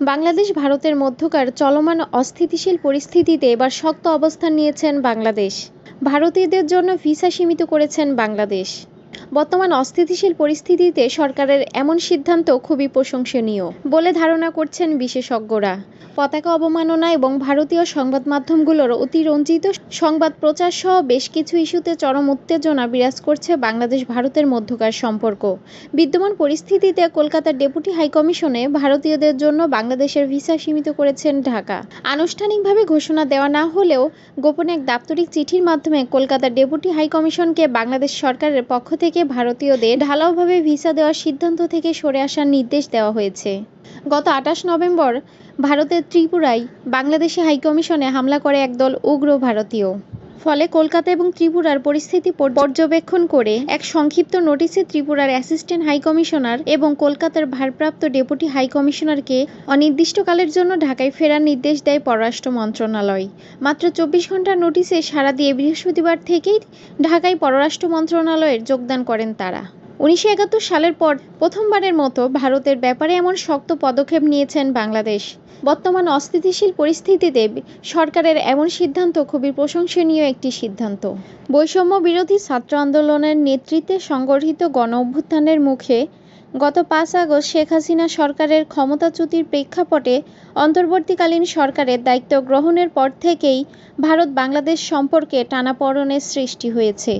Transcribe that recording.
বাংলাদেশ, ভারতের মধ্যকার চলমান অস্থিতিশীল পরিস্থিতিতে এবার শক্ত অবস্থান নিয়েছেন বাংলাদেশ। ভারতীয়দের জন্য ভিসা সীমিত করেছেন বাংলাদেশ। বর্তমান অস্থিতিশীল পরিস্থিতিতে সরকারের এমন সিদ্ধান্ত খুবই প্রশংসনীয় বলে ধারণা করছেন বিশেষজ্ঞরা। পতাকা অবমাননা এবং ভারতীয় সংবাদ মাধ্যমগুলোর অতিরঞ্জিত সংবাদ প্রচার সহ বেশ কিছু ইস্যুতে চরম উত্তেজনা বিরাজ করছে বাংলাদেশ ভারতের মধ্যকার সম্পর্ক। বিদ্যমান পরিস্থিতিতে কলকাতার ডেপুটি হাইকমিশনে ভারতীয়দের জন্য বাংলাদেশের ভিসা সীমিত করেছেন ঢাকা। আনুষ্ঠানিকভাবে ঘোষণা দেওয়া না হলেও গোপনে এক দাপ্তরিক চিঠির মাধ্যমে কলকাতার ডেপুটি হাইকমিশনকে বাংলাদেশ সরকারের পক্ষ থেকে ভারতীয়দের ঢালাওভাবে ভিসা দেওয়ার সিদ্ধান্ত থেকে সরে আসার নির্দেশ দেওয়া হয়েছে। গত আঠাশ নভেম্বর ভারতের ত্রিপুরায় বাংলাদেশি হাইকমিশনে হামলা করে একদল উগ্র ভারতীয়। ফলে কলকাতা এবং ত্রিপুরার পরিস্থিতি পর্যবেক্ষণ করে এক সংক্ষিপ্ত নোটিশে ত্রিপুরার অ্যাসিস্ট্যান্ট হাইকমিশনার এবং কলকাতার ভারপ্রাপ্ত ডেপুটি হাইকমিশনারকে অনির্দিষ্টকালের জন্য ঢাকায় ফেরার নির্দেশ দেয় পররাষ্ট্র মন্ত্রণালয়। মাত্র চব্বিশ ঘণ্টার নোটিশে সাড়া দিয়ে বৃহস্পতিবার থেকেই ঢাকায় পররাষ্ট্র মন্ত্রণালয়ের যোগদান করেন তারা। উনিশশো একাত্তর সালের পর প্রথমবারের মতো ভারতের ব্যাপারে এমন শক্ত পদক্ষেপ নিয়েছেন বাংলাদেশ। বর্তমান অস্থিতিশীল পরিস্থিতিতে সরকারের এমন সিদ্ধান্ত খুবই প্রশংসনীয় একটি সিদ্ধান্ত। বৈষম্য বিরোধী ছাত্র আন্দোলনের নেতৃত্বে সংগঠিত গণ অভ্যুত্থানের মুখে গত পাঁচ আগস্ট শেখ হাসিনা সরকারের ক্ষমতাচ্যুতির প্রেক্ষাপটে অন্তর্বর্তীকালীন সরকারের দায়িত্ব গ্রহণের পর থেকেই ভারত বাংলাদেশ সম্পর্কে টানাপড়নের সৃষ্টি হয়েছে।